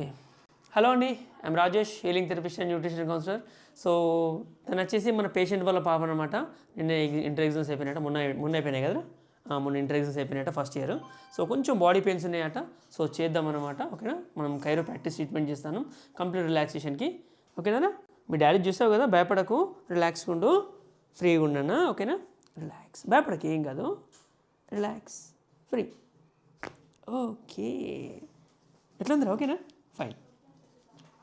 Okay hello అండి I'm Rajesh healing therapist and nutrition counsellor so తను వచ్చేసి మన పేషెంట్ వాళ్ళ పాప అనమాట నిన్న ఇంటర్ ఎగ్జామ్స్ అయిపోయినట్ట మొన్న మొన్న అయిపోయినాయి కదా మొన్న ఇంటర్ ఎగ్జామ్స్ అయిపోయినట్ట ఫస్ట్ ఇయర్ సో కొంచెం బాడీ పెయిన్స్ ఉన్నాయట. సో చేద్దామన్నమాట ఓకేనా మనం కైరో ప్రాక్టీస్ ట్రీట్మెంట్ చేస్తాను. కంప్లీట్ రిలాక్సేషన్కి ఓకేనా మీ డాడీ చూసావు కదా? భయపడకు. రిలాక్స్ ఉండు. ఫ్రీగా ఉండనా ఓకేనా రిలాక్స్ భయపడకు. ఏం కాదు. రిలాక్స్ ఫ్రీ ఓకే ఎట్లా ఉందిరా ఓకేనా ఫైన్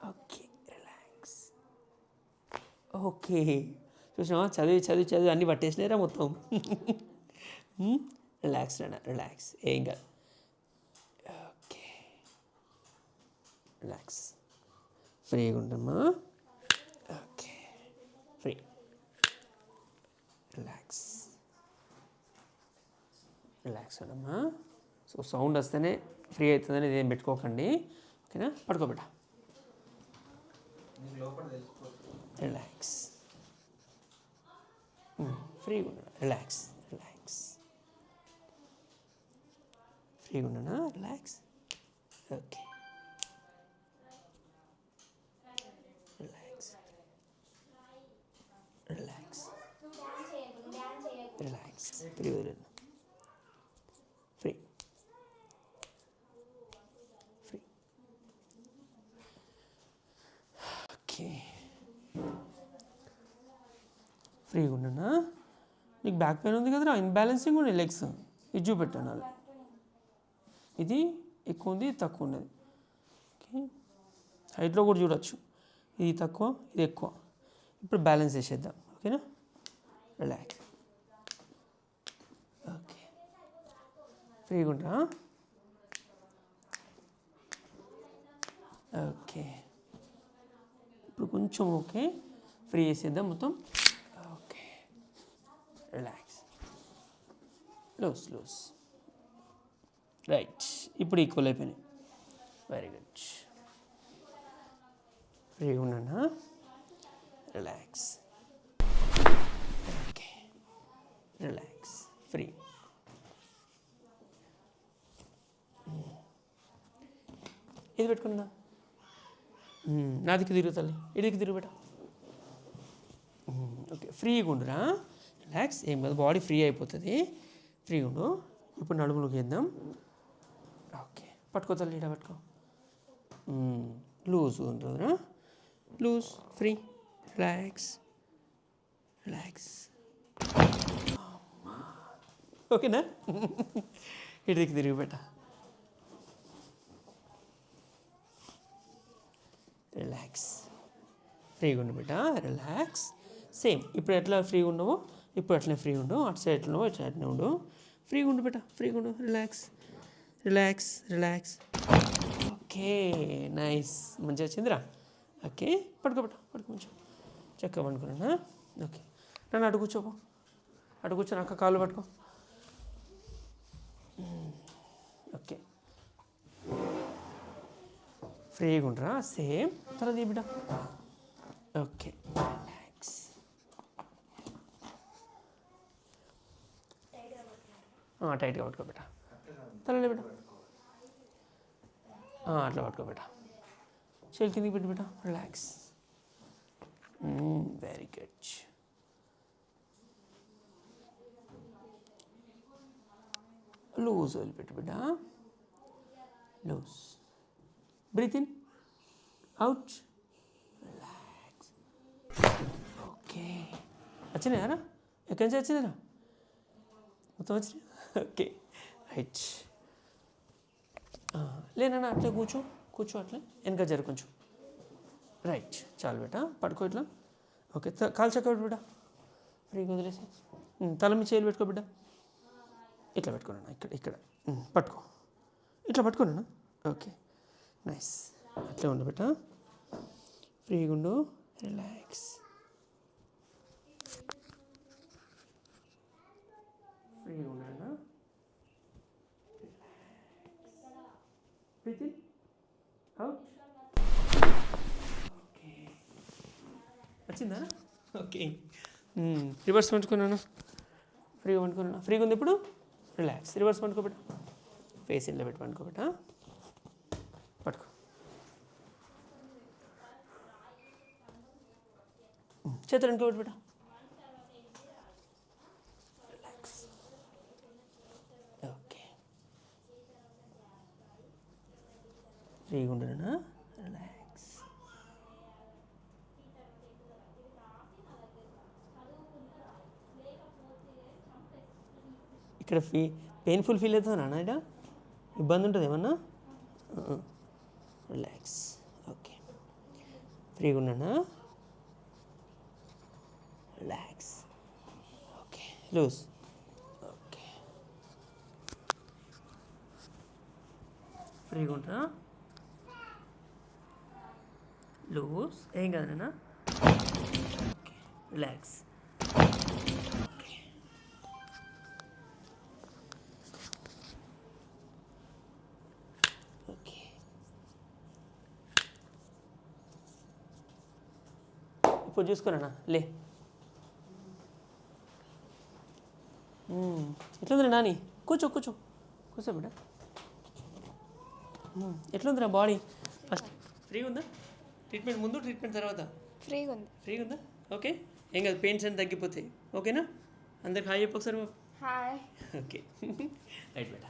ఓకే రిలాక్స్ ఓకే చూసినావా? చదివి చదివి చదివి. అన్నీ పట్టేసినారా మొత్తం. రిలాక్స్ రా రిలాక్స్ ఏం కాదు. ఓకే రిలాక్స్ ఫ్రీగా ఉండమ్మా ఓకే ఫ్రీ రిలాక్స్ రిలాక్స్ ఉండమ్మా సో సౌండ్ వస్తేనే ఫ్రీ అవుతుందని ఇదేం పెట్టుకోకండి. ఓకేనా? పడుకోబెట్ట. రిలాక్స్. ఫ్రీగా ఉండను రిలాక్స్ రిలాక్స్. ఫ్రీగా ఉండనా? Relax. Okay relax relax relax free వదిలేను free free okay ఫ్రీగా ఉండనా నీకు బ్యాక్ పెయిన్ ఉంది కదరా ఇన్బ్యాలెన్సింగ్ ఉన్నాయి లెగ్స్ ఇది చూపెట్టాను? అలా ఇది ఎక్కువ ఉంది ఇది తక్కువ ఉన్నది. ఓకే హైట్లో కూడా చూడొచ్చు. ఇది తక్కువ ఇది ఎక్కువ. ఇప్పుడు బ్యాలెన్స్ చేసేద్దాం. ఓకేనా రిలాక్స్ ఓకే ఫ్రీగా ఉంటా ఓకే ఇప్పుడు కొంచెం ఓకే ఫ్రీ చేసేద్దాం మొత్తం. రిలాక్స్ లూస్ లూస్ రైట్ ఇప్పుడు ఈక్వల్ అయిపోయినాయి. వెరీ గుడ్ ఫ్రీగా ఉన్నానా? రిలాక్స్ ఓకే రిలాక్స్ ఫ్రీ ఇది పెట్టుకున్నా. నా దిక్కు తిరుగు తల్లి. ఇడికి తిరుగు బేట. ఓకే ఫ్రీగా ఉండురా. రిలాక్స్ ఏం కాదు బాడీ ఫ్రీ అయిపోతుంది. ఫ్రీ ఉండు. ఇప్పుడు నడుములోకి వేద్దాం. ఓకే. పట్టుకో తల్లి ఇడ పట్టుకో. లూజ్ ఉంటుందిరా. Loose free. రిలాక్స్ రిలాక్స్ ఓకేనా? ఇడికి తిరిగి పెట్ట. రిలాక్స్ ఫ్రీగా ఉండు బిడ్డ. రిలాక్స్ సేమ్ ఇప్పుడు ఎట్లా ఫ్రీగా ఉన్నావో ఇప్పుడు అట్లనే ఫ్రీ ఉండు అటు సైడ్ ఎట్లా ఇటు అట్లనే ఉండు. ఫ్రీగా ఉండు బిడ్డ ఫ్రీగా ఉండు relax relax relax okay nice మంచిగా వచ్చిందిరా. ఓకే పడుకో బిడ్డ పడుకో మంచిగా. చక్కగా పండుకున్నా ఓకే నన్ను అటు కూర్చోపో అటు కూర్చొని అక్క కాళ్ళు పట్టుకో. ఓకే ఫ్రీగా ఉండరా సేమ్ తర్వాత బిడ్డ ఓకే రిలాక్స్ టైట్గా పట్టుకో బిడ్డ తలలే బిడ్డ ఆ, అట్లా పట్టుకో బిడ్డ చేయి కిందికి పెట్టు బిడ్డ రిలాక్స్ వెరీ గుడ్ లూజ్ వదిలిపెట్టు బిడ్డ loose breathe in out relax okay వచ్చినాయారా ఎక్కడి నుంచి వచ్చినారా మొత్తం వచ్చినాయి ఓకే రైట్. లేనన్నా అట్లే కూర్చో కూర్చో అట్లే వెనక జరు కొంచెం. రైట్ చాలు బేట పడుకో ఇట్లా. ఓకే త- కాలు చక్క ఫ్రీ బిడ్డ ఫ్రీగా వదిలేసి. తల మీ చేతులు పెట్టుకో బిడ్డ ఇట్లా పెట్టుకున్నాను ఇక్కడ ఇక్కడ. పట్టుకో. ఇట్లా పట్టుకున్నాను. Okay nice. అట్లే ఉండు బిడ్డ ఫ్రీగా ఉండు రిలాక్స్. ఫ్రీగా ఉండండి. Breathe in. Out. ఓకే వచ్చిందా ఓకే రివర్స్ hmm. పంచుకున్నాను ఫ్రీగా పండుకున్నాను ఫ్రీగా ఉంది ఇప్పుడు? రిలాక్స్ రివర్స్ పండుకోబెట్ట ఫేస్ ఇన్లో పెట్టి పండుకోబెట్ట పట్టుకో. Hmm. చేతులు అనుకోబెట్టు ఫ్రీగా ఉండనా రిలాక్స్ ఇక్కడ ఫీ పెయిన్ఫుల్ ఫీల్ అవుతుందా నాన్న ఇక్కడ? ఇబ్బంది ఉంటుంది ఏమన్నా? రిలాక్స్ ఓకే ఫ్రీగా ఉన్నానా? రిలాక్స్ ఓకే లూజ్ ఓకే ఫ్రీగా ఉంటానా లూజ్ ఏం కాదు నేను రిలాక్స్ ఇప్పుడు చూసుకోనన్నా లే. Hmm. ఎట్లుందిరా నాని? కూర్చో కూర్చో. కూర్చో బిడ్డ. Hmm. ఎట్లుందిరా బాడీ ఫస్ట్ ఫ్రీగా ఉందా? ట్రీట్మెంట్ ముందు ట్రీట్మెంట్ తర్వాత? ఫ్రీగా ఉంది. ఫ్రీగా ఉందా? ఓకే. ఏం కాదు పెయిన్స్ అని తగ్గిపోతాయి? ఓకేనా? అందరికి హాయ్ చెప్పు ఒకసారి. హాయ్. ఓకే. రైట్ బేటా.